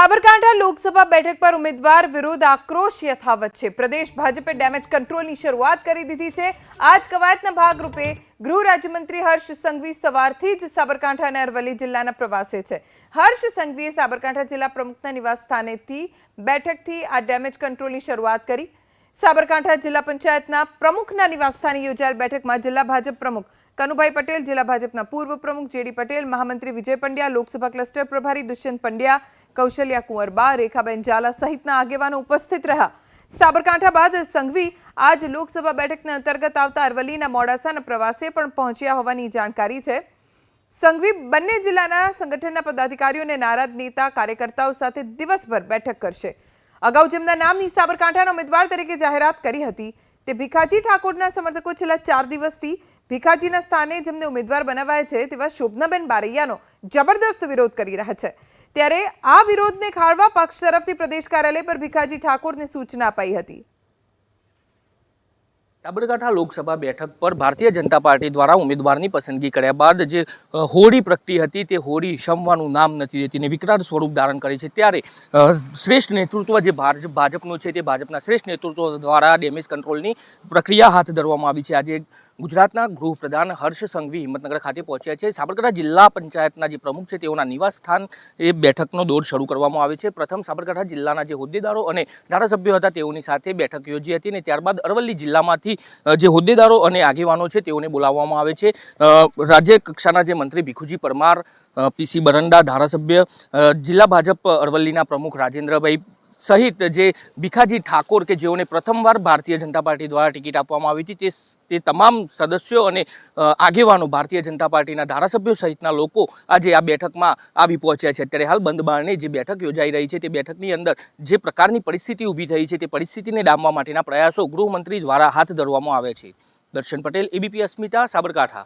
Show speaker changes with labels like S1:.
S1: સાબરકાંઠા લોકસભા બેઠક પર ઉમેદવાર વિરુદ્ધ આક્રોશ યથાવત છે. પ્રદેશ ભાજપે ડેમેજ કંટ્રોલની શરૂઆત કરી દીધી છે. આ જ કવાયતના ભાગરૂપે ગૃહ રાજ્યમંત્રી હર્ષ સંઘવી સવારથી જ સાબરકાંઠા અને અરવલ્લી જિલ્લાના પ્રવાસે છે. હર્ષ સંઘવીએ સાબરકાંઠા જિલ્લા પ્રમુખના નિવાસ સ્થાનેથી બેઠકથી આ ડેમેજ કંટ્રોલની શરૂઆત કરી. સાબરકાંઠા જિલ્લા પંચાયતના પ્રમુખના નિવાસસ્થાને યોજાયેલ બેઠકમાં જિલ્લા ભાજપ પ્રમુખ કનુભાઈ પટેલ, જિલ્લા ભાજપના પૂર્વ પ્રમુખ જેડી પટેલ, મહામંત્રી વિજય પંડ્યા, લોકસભા ક્લસ્ટર પ્રભારી દુષ્યંત પંડ્યા કૌશલ્યા કુંવરબા રેખાબેન ઝાલા સહિતના આગેવાનો ઉપસ્થિત રહ્યા. સાબરકાંઠા બાદ સંઘવી આજ લોકસભા બેઠકના અંતર્ગત આવતા અરવલ્લીના મોડાસાના પ્રવાસે પણ પહોંચ્યા હોવાની જાણકારી છે. સંઘવી બંને જિલ્લાના સંગઠનના પદાધિકારીઓ અને નારાજ નેતા કાર્યકર્તાઓ સાથે દિવસભર બેઠક કરશે. અગાઉ જેમના નામની સાબરકાંઠાના ઉમેદવાર તરીકે જાહેરાત કરી હતી, તે ભીખાજી ઠાકોરના સમર્થકો છેલ્લા ચાર દિવસથી ભીખાજીના સ્થાને જેમને ઉમેદવાર બનાવાય છે તેવા શોભનાબેન બારૈયાનો જબરદસ્ત વિરોધ કરી રહ્યા છે. ત્યારે આ વિરોધને ખાળવા પક્ષ તરફથી પ્રદેશ કાર્યાલય પર ભીખાજી ઠાકોરને સૂચના અપાઈ હતી.
S2: સાબરકાંઠા લોકસભા બેઠક પર ભારતીય જનતા પાર્ટી દ્વારા ઉમેદવારની પસંદગી કર્યા બાદ જે હોળી પ્રગટી હતી તે હોળી શમવાનું નામ નથી દેતી ને વિકરાળ સ્વરૂપ ધારણ કરે છે ત્યારે શ્રેષ્ઠ નેતૃત્વ જે ભાજ- ભાજપનું છે તે ભાજપના શ્રેષ્ઠ નેતૃત્વ દ્વારા ડેમેજ કંટ્રોલની પ્રક્રિયા હાથ ધરવામાં આવી છે. આજે ગુજરાતના ગૃહપ્રધાન હર્ષ સંઘવી હિંમતનગર ખાતે પહોંચ્યા છે. સાબરકાંઠા જિલ્લા પંચાયતના જે પ્રમુખ છે, તેઓના નિવાસ સ્થાન એ બેઠકનો દોર શરૂ કરવામાં આવે છે. પ્રથમ સાબરકાંઠા જિલ્લાના જે હોદ્દેદારો અને ધારાસભ્યો હતા, તેઓની સાથે બેઠક યોજી હતી અને ત્યારબાદ અરવલ્લી જિલ્લામાંથી જે હોદ્દેદારો અને આગેવાનો છે, તેઓને બોલાવવામાં આવે છે. રાજ્ય કક્ષાના જે મંત્રી ભીખુજી પરમાર પીસી બરંડા, ધારાસભ્ય જિલ્લા ભાજપ અરવલ્લીના પ્રમુખ રાજેન્દ્રભાઈ સહિત જે ભીખાજી ઠાકોર કે જેઓને પ્રથમવાર ભારતીય જનતા પાર્ટી દ્વારા ટિકિટ આપવામાં આવી હતી, તે તે તમામ સદસ્યો અને આગેવાનો ભારતીય જનતા પાર્ટીના ધારાસભ્યો સહિતના લોકો આજે આ બેઠકમાં આવી પહોંચ્યા છે. અત્યારે હાલ બંધ બારણે જે બેઠક યોજાઈ રહી છે, તે બેઠકની અંદર જે પ્રકારની પરિસ્થિતિ ઊભી થઈ છે, તે પરિસ્થિતિને ડામવા માટેના પ્રયાસો ગૃહમંત્રી દ્વારા હાથ ધરવામાં આવે છે. દર્શન પટેલ, એબીપી અસ્મિતા, સાબરકાંઠા.